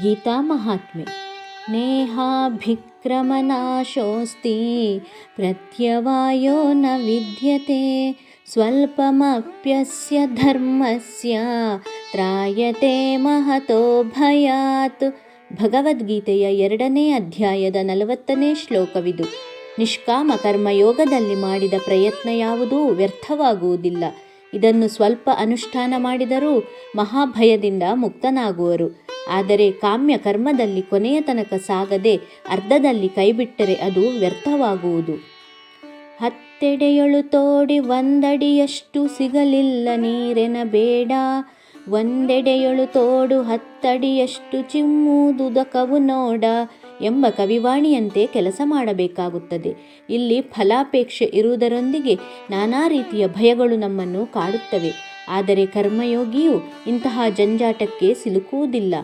ಗೀತಾ ಮಹಾತ್ಮೆ. ನೇಹಾಭಿಕ್ರಮನಾಶೋಸ್ತಿ, ಪ್ರತ್ಯವಾಯೋ ನ ವಿದ್ಯತೆ, ಸ್ವಲ್ಪಮಪ್ಯಸ್ಯ ಧರ್ಮಸ್ಯ, ತ್ರಾಯತೆ ಮಹತೋ ಭಯಾತ್. ಭಗವದ್ಗೀತೆಯ ಎರಡನೇ ಅಧ್ಯಾಯದ ನಲವತ್ತನೇ ಶ್ಲೋಕವಿದು. ನಿಷ್ಕಾಮ ಕರ್ಮಯೋಗದಲ್ಲಿ ಮಾಡಿದ ಪ್ರಯತ್ನ ಯಾವುದೂ ವ್ಯರ್ಥವಾಗುವುದಿಲ್ಲ. ಇದನ್ನು ಸ್ವಲ್ಪ ಅನುಷ್ಠಾನ ಮಾಡಿದರೂ ಮಹಾಭಯದಿಂದ ಮುಕ್ತನಾಗುವರು. ಆದರೆ ಕಾಮ್ಯ ಕರ್ಮದಲ್ಲಿ ಕೊನೆಯ ತನಕ ಸಾಗದೆ ಅರ್ಧದಲ್ಲಿ ಕೈಬಿಟ್ಟರೆ ಅದು ವ್ಯರ್ಥವಾಗುವುದು. ಹತ್ತೆಡೆಯಳು ತೋಡಿ ಒಂದಡಿಯಷ್ಟು ಸಿಗಲಿಲ್ಲ ನೀರೆನ ಬೇಡ ಒಂದೆಡೆಯಳು ತೋಡು ಹತ್ತಡಿಯಷ್ಟು ಚಿಮ್ಮುದುದಕವು ನೋಡ ಎಂಬ ಕವಿವಾಣಿಯಂತೆ ಕೆಲಸ ಮಾಡಬೇಕಾಗುತ್ತದೆ. ಇಲ್ಲಿ ಫಲಾಪೇಕ್ಷೆ ಇರುವುದರೊಂದಿಗೆ ನಾನಾ ರೀತಿಯ ಭಯಗಳು ನಮ್ಮನ್ನು ಕಾಡುತ್ತವೆ. ಆದರೆ ಕರ್ಮಯೋಗಿಯು ಇಂತಹ ಜಂಜಾಟಕ್ಕೆ ಸಿಲುಕುವುದಿಲ್ಲ.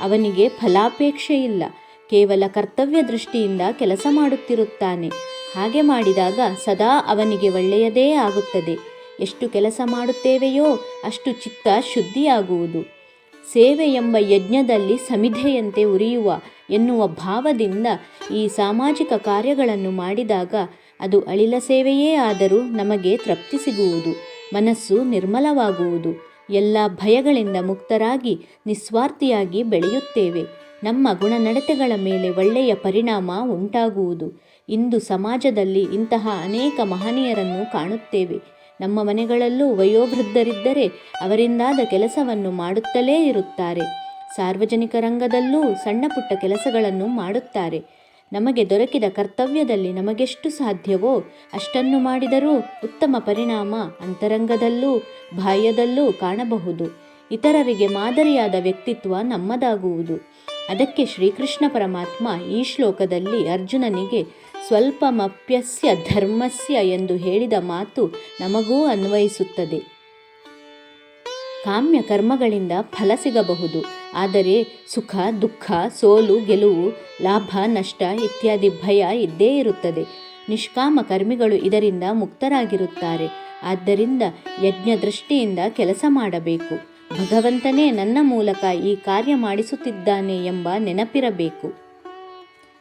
ಅವನಿಗೆ ಫಲಾಪೇಕ್ಷೆ ಇಲ್ಲ. ಕೇವಲ ಕರ್ತವ್ಯ ದೃಷ್ಟಿಯಿಂದ ಕೆಲಸ ಮಾಡುತ್ತಿರುತ್ತಾನೆ. ಹಾಗೆ ಮಾಡಿದಾಗ ಸದಾ ಅವನಿಗೆ ಒಳ್ಳೆಯದೇ ಆಗುತ್ತದೆ. ಎಷ್ಟು ಕೆಲಸ ಮಾಡುತ್ತೇವೆಯೋ ಅಷ್ಟು ಚಿತ್ತ ಶುದ್ಧಿಯಾಗುವುದು. ಸೇವೆ ಎಂಬ ಯಜ್ಞದಲ್ಲಿ ಸಮಿಧೆಯಂತೆ ಉರಿಯುವ ಎನ್ನುವ ಭಾವದಿಂದ ಈ ಸಾಮಾಜಿಕ ಕಾರ್ಯಗಳನ್ನು ಮಾಡಿದಾಗ ಅದು ಅಳಿಲ ಸೇವೆಯೇ ಆದರೂ ನಮಗೆ ತೃಪ್ತಿ ಸಿಗುವುದು. ಮನಸ್ಸು ನಿರ್ಮಲವಾಗುವುದು. ಎಲ್ಲ ಭಯಗಳಿಂದ ಮುಕ್ತರಾಗಿ, ನಿಸ್ವಾರ್ಥಿಯಾಗಿ ಬೆಳೆಯುತ್ತೇವೆ. ನಮ್ಮ ಗುಣನಡತೆಗಳ ಮೇಲೆ ಒಳ್ಳೆಯ ಪರಿಣಾಮ ಉಂಟಾಗುವುದು. ಇಂದು ಸಮಾಜದಲ್ಲಿ ಇಂತಹ ಅನೇಕ ಮಹನೀಯರನ್ನು ಕಾಣುತ್ತೇವೆ. ನಮ್ಮ ಮನೆಗಳಲ್ಲೂ ವಯೋವೃದ್ಧರಿದ್ದರೆ ಅವರಿಂದಾದ ಕೆಲಸವನ್ನು ಮಾಡುತ್ತಲೇ ಇರುತ್ತಾರೆ. ಸಾರ್ವಜನಿಕ ರಂಗದಲ್ಲೂ ಸಣ್ಣ ಪುಟ್ಟ ಕೆಲಸಗಳನ್ನು ಮಾಡುತ್ತಾರೆ. ನಮಗೆ ದೊರಕಿದ ಕರ್ತವ್ಯದಲ್ಲಿ ನಮಗೆಷ್ಟು ಸಾಧ್ಯವೋ ಅಷ್ಟನ್ನು ಮಾಡಿದರೂ ಉತ್ತಮ ಪರಿಣಾಮ ಅಂತರಂಗದಲ್ಲೂ ಬಾಹ್ಯದಲ್ಲೂ ಕಾಣಬಹುದು. ಇತರರಿಗೆ ಮಾದರಿಯಾದ ವ್ಯಕ್ತಿತ್ವ ನಮ್ಮದಾಗುವುದು. ಅದಕ್ಕೆ ಶ್ರೀಕೃಷ್ಣ ಪರಮಾತ್ಮ ಈ ಶ್ಲೋಕದಲ್ಲಿ ಅರ್ಜುನನಿಗೆ ಸ್ವಲ್ಪಮಪ್ಯಸ್ಯ ಧರ್ಮಸ್ಯ ಎಂದು ಹೇಳಿದ ಮಾತು ನಮಗೂ ಅನ್ವಯಿಸುತ್ತದೆ. ಕಾಮ್ಯ ಕರ್ಮಗಳಿಂದ ಫಲ ಸಿಗಬಹುದು. ಆದರೆ ಸುಖ, ದುಃಖ, ಸೋಲು, ಗೆಲುವು, ಲಾಭ, ನಷ್ಟ ಇತ್ಯಾದಿ ಭಯ ಇದ್ದೇ ಇರುತ್ತದೆ. ನಿಷ್ಕಾಮ ಕರ್ಮಿಗಳು ಇದರಿಂದ ಮುಕ್ತರಾಗಿರುತ್ತಾರೆ. ಆದ್ದರಿಂದ ಯಜ್ಞ ದೃಷ್ಟಿಯಿಂದ ಕೆಲಸ ಮಾಡಬೇಕು. ಭಗವಂತನೇ ನನ್ನ ಮೂಲಕ ಈ ಕಾರ್ಯ ಮಾಡಿಸುತ್ತಿದ್ದಾನೆ ಎಂಬ ನೆನಪಿರಬೇಕು.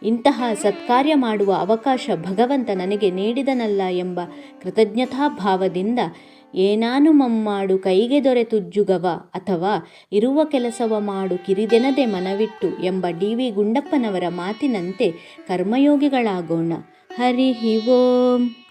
ಇಂತಹ ಸತ್ಕಾರ್ಯ ಮಾಡುವ ಅವಕಾಶ ಭಗವಂತ ನನಗೆ ನೀಡಿದನಲ್ಲ ಎಂಬ ಕೃತಜ್ಞತಾಭಾವದಿಂದ ಏನಾನು ಮಮ್ಮಾಡು ಕೈಗೆ ದೊರೆತುಜ್ಜುಗವ ಅಥವಾ ಇರುವ ಕೆಲಸವ ಮಾಡು ಕಿರಿದೆನದೆ ಮನವಿಟ್ಟು ಎಂಬ ಡಿ ವಿ ಗುಂಡಪ್ಪನವರ ಮಾತಿನಂತೆ ಕರ್ಮಯೋಗಿಗಳಾಗೋಣ. ಹರಿ ಓಂ.